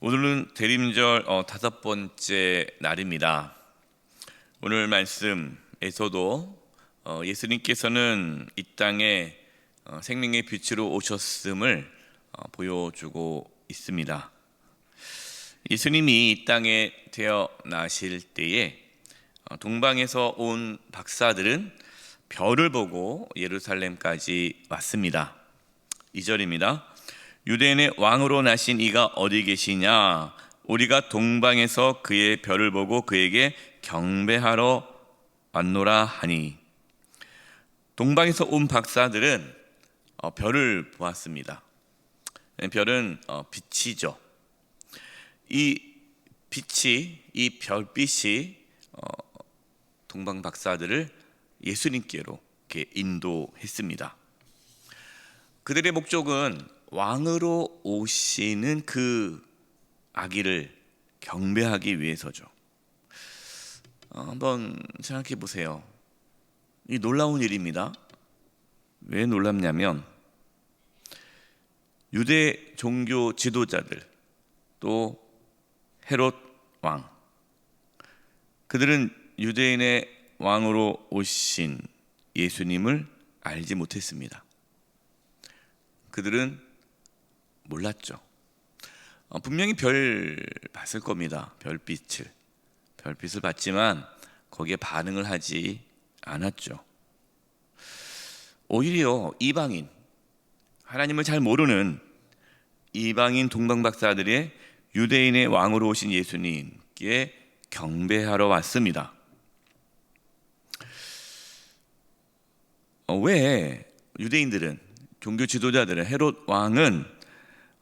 오늘은 대림절 어, 다섯 번째 날입니다. 오늘 말씀에서도 어, 예수님께서는 이 땅에 어, 생명의 빛으로 오셨음을 어, 보여주고 있습니다. 예수님이 이 땅에 태어나실 때에 어, 동방에서 온 박사들은 별을 보고 예루살렘까지 왔습니다. 2절입니다. 유대인의 왕으로 나신 이가 어디 계시냐? 우리가 동방에서 그의 별을 보고 그에게 경배하러 왔노라 하니. 동방에서 온 박사들은 어, 별을 보았습니다. 별은 어, 빛이죠. 이 빛이 이 별빛이 어, 동방 박사들을 예수님께로 인도했습니다. 그들의 목적은 왕으로 오시는 그 아기를 경배하기 위해서죠. 어, 한번 생각해 보세요. 이 놀라운 일입니다. 왜 놀랍냐면 유대 종교 지도자들 또 헤롯 왕 그들은 유대인의 왕으로 오신 예수님을 알지 못했습니다. 그들은 몰랐죠. 어, 분명히 별 봤을 겁니다. 별빛을 별빛을 봤지만 거기에 반응을 하지 않았죠. 오히려 이방인 하나님을 잘 모르는 이방인 동방 박사들의 유대인의 왕으로 오신 예수님께 경배하러 왔습니다. 어, 왜 유대인들은 종교 지도자들은 헤롯 왕은 어,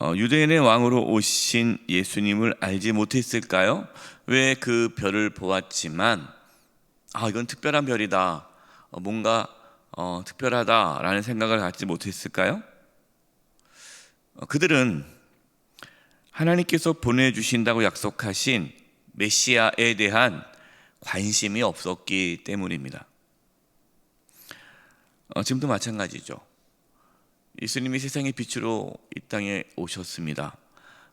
유대인의 왕으로 오신 예수님을 알지 못했을까요? 왜 그 별을 보았지만 아 이건 특별한 별이다, 어, 뭔가 어, 특별하다라는 생각을 갖지 못했을까요? 어, 그들은 하나님께서 보내주신다고 약속하신 메시아에 대한 관심이 없었기 때문입니다. 어, 지금도 마찬가지죠. 예수님이 세상의 빛으로 이 땅에 오셨습니다.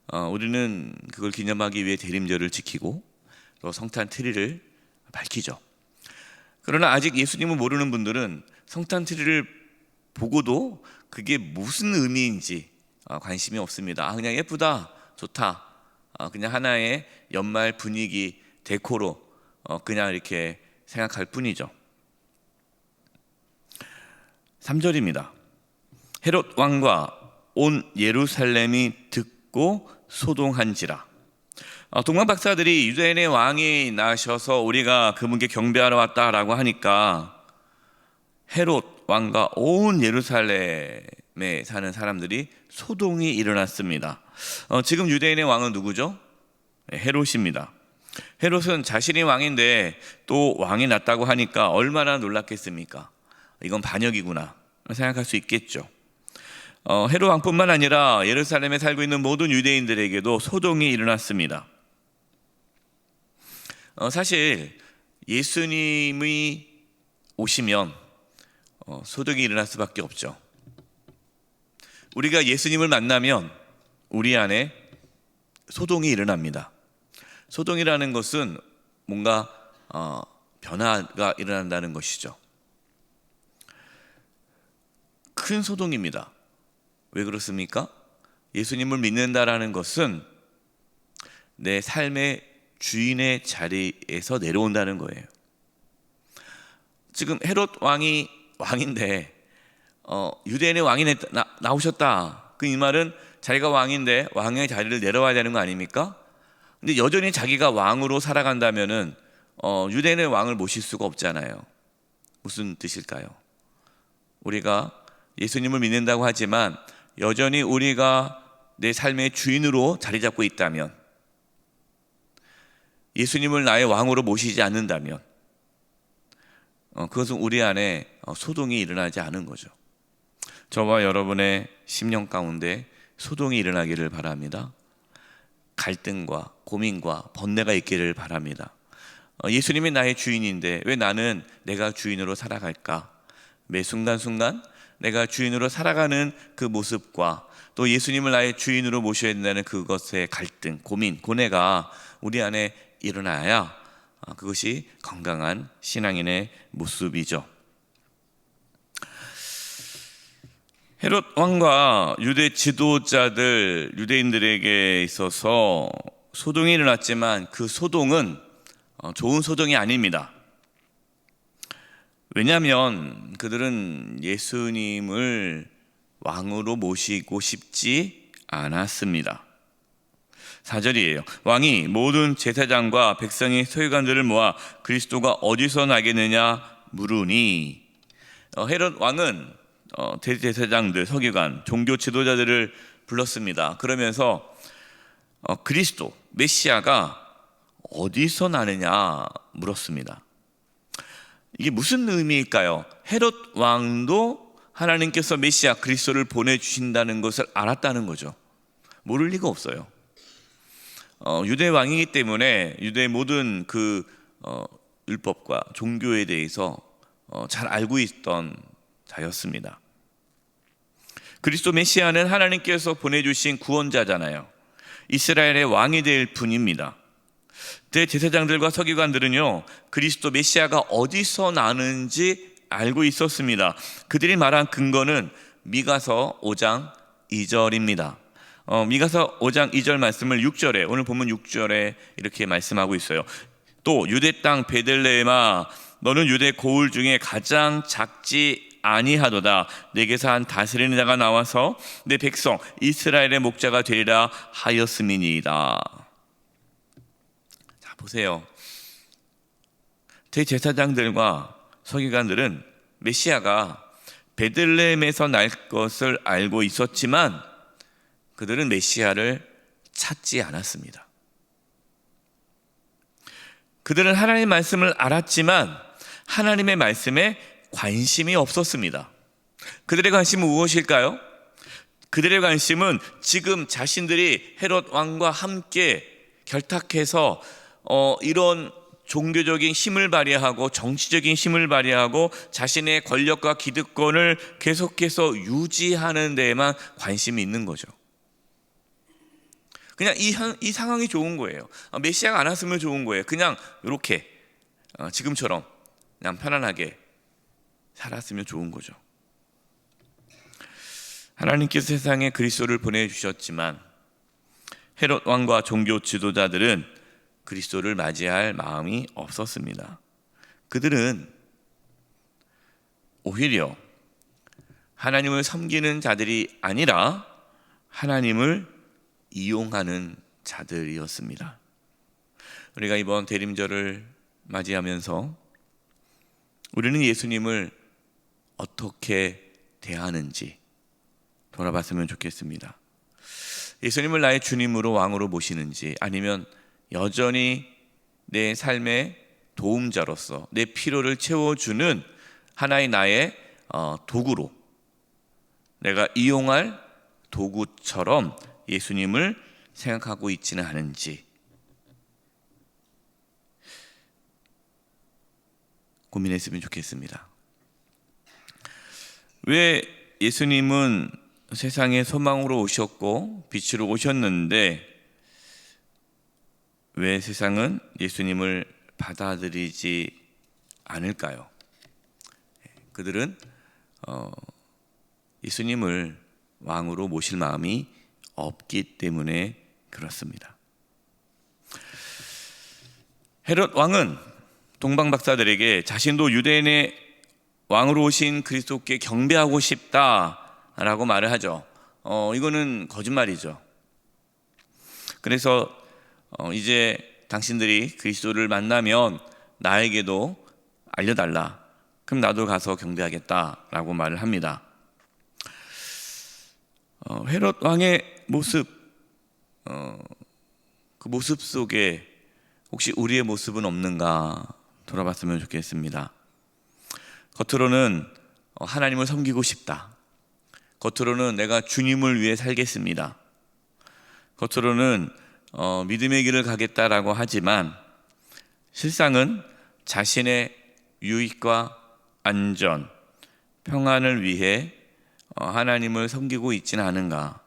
어, 우리는 그걸 기념하기 위해 대림절을 지키고 또 성탄 트리를 밝히죠. 그러나 아직 예수님을 모르는 분들은 성탄 트리를 보고도 그게 무슨 의미인지 어, 관심이 없습니다. 아, 그냥 예쁘다, 좋다. 어, 그냥 하나의 연말 분위기 데코로 어, 그냥 이렇게 생각할 뿐이죠. 3절입니다. 헤롯 왕과 온 예루살렘이 듣고 소동한지라. 어, 동방 박사들이 유대인의 왕이 나셔서 우리가 그분께 경배하러 왔다라고 하니까 헤롯 왕과 온 예루살렘에 사는 사람들이 소동이 일어났습니다. 어, 지금 유대인의 왕은 누구죠? 네, 헤롯입니다. 헤롯은 자신이 왕인데 또 왕이 났다고 하니까 얼마나 놀랐겠습니까? 이건 반역이구나 생각할 수 있겠죠. 어, 헤롯 왕뿐만 아니라 예루살렘에 살고 있는 모든 유대인들에게도 소동이 일어났습니다. 어, 사실 예수님이 오시면 어, 소동이 일어날 수밖에 없죠. 우리가 예수님을 만나면 우리 안에 소동이 일어납니다. 소동이라는 것은 뭔가 어, 변화가 일어난다는 것이죠. 큰 소동입니다. 왜 그렇습니까? 예수님을 믿는다라는 것은 내 삶의 주인의 자리에서 내려온다는 거예요. 지금 헤롯 왕이 왕인데 어, 유대인의 왕이 나, 나오셨다. 그 이 말은 자기가 왕인데 왕의 자리를 내려와야 되는 거 아닙니까? 근데 여전히 자기가 왕으로 살아간다면은 어, 유대인의 왕을 모실 수가 없잖아요. 무슨 뜻일까요? 우리가 예수님을 믿는다고 하지만 여전히 우리가 내 삶의 주인으로 자리 잡고 있다면 예수님을 나의 왕으로 모시지 않는다면 어, 그것은 우리 안에 어, 소동이 일어나지 않은 거죠. 저와 여러분의 심령 가운데 소동이 일어나기를 바랍니다. 갈등과 고민과 번뇌가 있기를 바랍니다. 어, 예수님이 나의 주인인데 왜 나는 내가 주인으로 살아갈까? 매 순간순간 내가 주인으로 살아가는 그 모습과 또 예수님을 나의 주인으로 모셔야 된다는 그것의 갈등, 고민, 고뇌가 우리 안에 일어나야 아, 그것이 건강한 신앙인의 모습이죠. 헤롯 왕과 유대 지도자들 유대인들에게 있어서 소동이 일어났지만 그 소동은 어, 좋은 소동이 아닙니다. 왜냐하면 그들은 예수님을 왕으로 모시고 싶지 않았습니다. 4절이에요. 왕이 모든 제사장과 백성의 소유관들을 모아 그리스도가 어디서 나겠느냐 물으니 어, 헤롯 왕은 어, 대제사장들, 서기관, 종교 지도자들을 불렀습니다. 그러면서 어, 그리스도 메시아가 어디서 나느냐 물었습니다. 이게 무슨 의미일까요? 헤롯 왕도 하나님께서 메시아 그리스도를 보내 주신다는 것을 알았다는 거죠. 모를 리가 없어요. 어, 유대 왕이기 때문에 유대 모든 그 어, 율법과 종교에 대해서 어, 잘 알고 있던 자였습니다. 그리스도 메시아는 하나님께서 보내주신 구원자잖아요. 이스라엘의 왕이 될 분입니다. 대제사장들과 서기관들은요, 그리스도 메시아가 어디서 나는지 알고 있었습니다. 그들이 말한 근거는 미가서 5장 2절입니다. 어, 미가서 5장 2절 말씀을 6절에 오늘 보면 6절에 이렇게 말씀하고 있어요. 또 유대 땅 베들레헴아 너는 유대 고을 중에 가장 작지 아니하도다 내게서 한 다스리는 자가 나와서 내 백성 이스라엘의 목자가 되리라 하였음이니이다. 자 보세요. 대제사장들과 서기관들은 메시아가 베들레헴에서 날 것을 알고 있었지만 그들은 메시아를 찾지 않았습니다. 그들은 하나님의 말씀을 알았지만 하나님의 말씀에 관심이 없었습니다. 그들의 관심은 무엇일까요? 그들의 관심은 지금 자신들이 헤롯 왕과 함께 결탁해서 어, 이런 종교적인 힘을 발휘하고 정치적인 힘을 발휘하고 자신의 권력과 기득권을 계속해서 유지하는 데에만 관심이 있는 거죠. 그냥 이, 이 상황이 좋은 거예요. 아, 메시아가 안 왔으면 좋은 거예요. 그냥 이렇게 어, 지금처럼 그냥 편안하게 살았으면 좋은 거죠. 하나님께서 세상에 그리스도를 보내주셨지만 헤롯 왕과 종교 지도자들은 그리스도를 맞이할 마음이 없었습니다. 그들은 오히려 하나님을 섬기는 자들이 아니라 하나님을 이용하는 자들이었습니다. 우리가 이번 대림절을 맞이하면서 우리는 예수님을 어떻게 대하는지 돌아봤으면 좋겠습니다. 예수님을 나의 주님으로 왕으로 모시는지 아니면 여전히 내 삶의 도움자로서 내 필요를 채워주는 하나의 나의 어, 도구로 내가 이용할 도구처럼 예수님을 생각하고 있지는 않은지 고민했으면 좋겠습니다. 왜 예수님은 세상에 소망으로 오셨고 빛으로 오셨는데 왜 세상은 예수님을 받아들이지 않을까요? 그들은 어, 예수님을 왕으로 모실 마음이 없기 때문에 그렇습니다. 헤롯 왕은 동방 박사들에게 자신도 유대인의 왕으로 오신 그리스도께 경배하고 싶다라고 말을 하죠. 어, 이거는 거짓말이죠. 그래서 어, 이제 당신들이 그리스도를 만나면 나에게도 알려달라. 그럼 나도 가서 경배하겠다라고 말을 합니다. 어, 헤롯 왕의 모습, 어, 그 모습 속에 혹시 우리의 모습은 없는가 돌아봤으면 좋겠습니다. 겉으로는 어, 하나님을 섬기고 싶다. 겉으로는 내가 주님을 위해 살겠습니다. 겉으로는 어, 믿음의 길을 가겠다라고 하지만 실상은 자신의 유익과 안전, 평안을 위해 어, 하나님을 섬기고 있지는 않은가?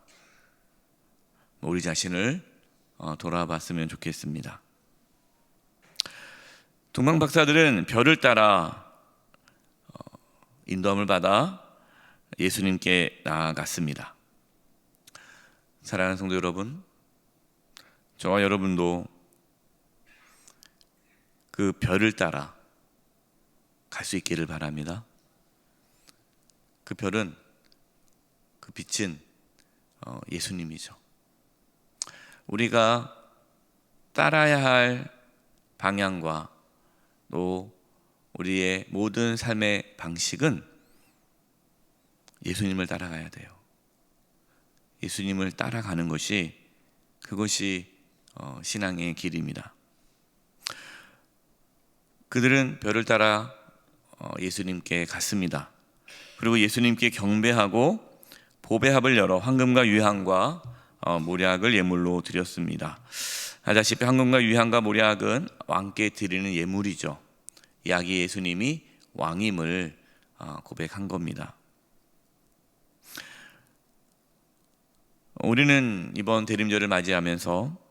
뭐 우리 자신을 어, 돌아봤으면 좋겠습니다. 동방 박사들은 별을 따라 어, 인도함을 받아 예수님께 나아갔습니다. 사랑하는 성도 여러분, 저와 여러분도 그 별을 따라 갈 수 있기를 바랍니다. 그 별은 그 빛은 어, 예수님이죠. 우리가 따라야 할 방향과 또 우리의 모든 삶의 방식은 예수님을 따라가야 돼요. 예수님을 따라가는 것이 그것이 어, 신앙의 길입니다. 그들은 별을 따라 어, 예수님께 갔습니다. 그리고 예수님께 경배하고 보배합을 열어 황금과 유향과 어, 모략을 예물로 드렸습니다. 아다시피 황금과 유향과 모략은 왕께 드리는 예물이죠. 이야기 예수님이 왕임을 어, 고백한 겁니다. 우리는 이번 대림절을 맞이하면서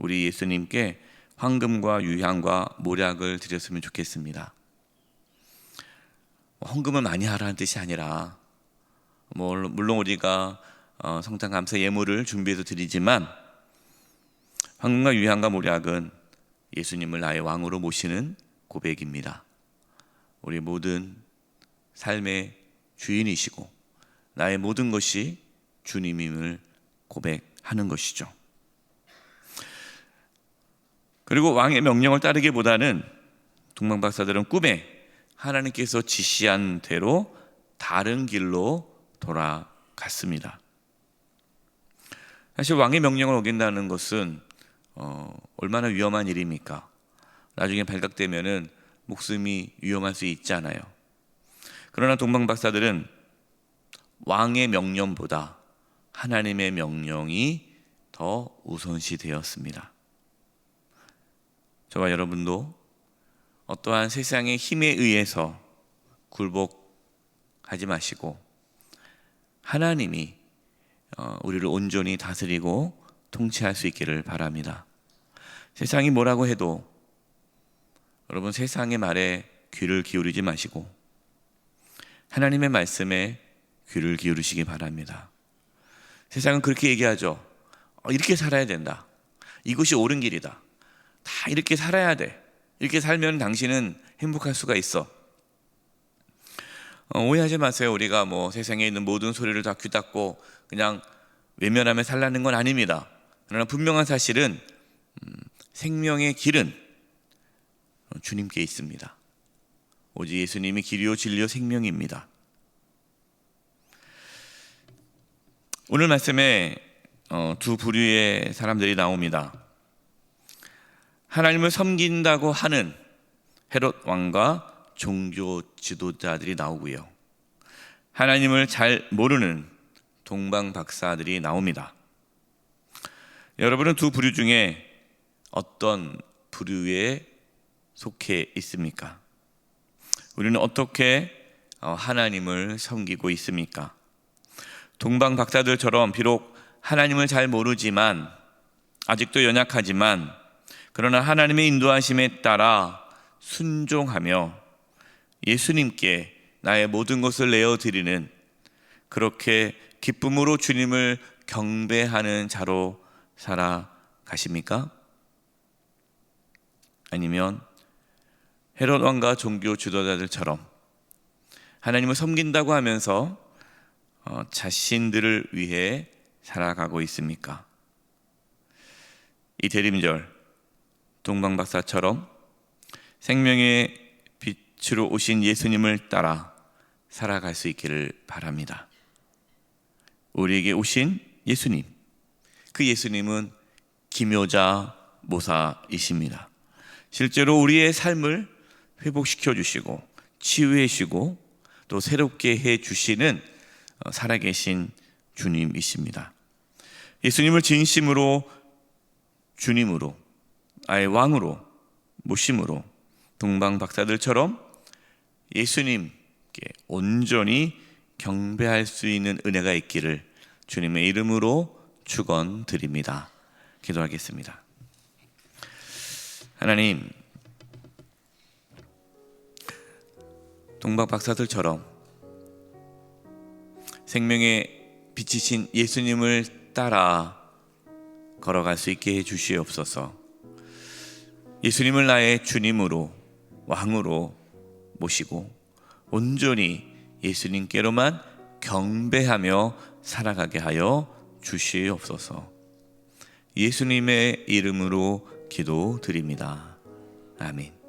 우리 예수님께 황금과 유향과 모략을 드렸으면 좋겠습니다. 헌금을 많이 하라는 뜻이 아니라 뭐 물론 우리가 어, 성탄 감사 예물을 준비해서 드리지만 황금과 유향과 모략은 예수님을 나의 왕으로 모시는 고백입니다. 우리 모든 삶의 주인이시고 나의 모든 것이 주님임을 고백하는 것이죠. 그리고 왕의 명령을 따르기보다는 동방 박사들은 꿈에 하나님께서 지시한 대로 다른 길로 돌아갔습니다. 사실 왕의 명령을 어긴다는 것은 어, 얼마나 위험한 일입니까? 나중에 발각되면은 목숨이 위험할 수 있잖아요. 그러나 동방 박사들은 왕의 명령보다 하나님의 명령이 더 우선시 되었습니다. 저와 여러분도 어떠한 세상의 힘에 의해서 굴복하지 마시고 하나님이 어, 우리를 온전히 다스리고 통치할 수 있기를 바랍니다. 세상이 뭐라고 해도 여러분 세상의 말에 귀를 기울이지 마시고 하나님의 말씀에 귀를 기울이시기 바랍니다. 세상은 그렇게 얘기하죠. 어, 이렇게 살아야 된다. 이것이 옳은 길이다. 다 이렇게 살아야 돼. 이렇게 살면 당신은 행복할 수가 있어. 어, 오해하지 마세요. 우리가 뭐 세상에 있는 모든 소리를 다 귀닫고 그냥 외면하며 살라는 건 아닙니다. 그러나 분명한 사실은 음, 생명의 길은 주님께 있습니다. 오직 예수님이 길이요 진리요 생명입니다. 오늘 말씀에 어, 두 부류의 사람들이 나옵니다. 하나님을 섬긴다고 하는 헤롯 왕과 종교 지도자들이 나오고요. 하나님을 잘 모르는 동방 박사들이 나옵니다. 여러분은 두 부류 중에 어떤 부류에 속해 있습니까? 우리는 어떻게 어, 하나님을 섬기고 있습니까? 동방 박사들처럼 비록 하나님을 잘 모르지만 아직도 연약하지만 그러나 하나님의 인도하심에 따라 순종하며 예수님께 나의 모든 것을 내어 드리는 그렇게 기쁨으로 주님을 경배하는 자로 살아가십니까? 아니면 헤롯 왕과 종교 지도자들처럼 하나님을 섬긴다고 하면서 어, 자신들을 위해 살아가고 있습니까? 이 대림절 동방 박사처럼 생명의 빛으로 오신 예수님을 따라 살아갈 수 있기를 바랍니다. 우리에게 오신 예수님, 그 예수님은 기묘자 모사이십니다. 실제로 우리의 삶을 회복시켜 주시고 치유해 주시고 또 새롭게 해 주시는 어, 살아계신 주님이십니다. 예수님을 진심으로 주님으로 아예 왕으로 모심으로 동방 박사들처럼 예수님께 온전히 경배할 수 있는 은혜가 있기를 주님의 이름으로 축원드립니다. 기도하겠습니다. 하나님 동방 박사들처럼 생명의 빛이신 예수님을 따라 걸어갈 수 있게 해 주시옵소서. 예수님을 나의 주님으로 왕으로 모시고 온전히 예수님께로만 경배하며 살아가게 하여 주시옵소서. 예수님의 이름으로 기도드립니다. 아멘.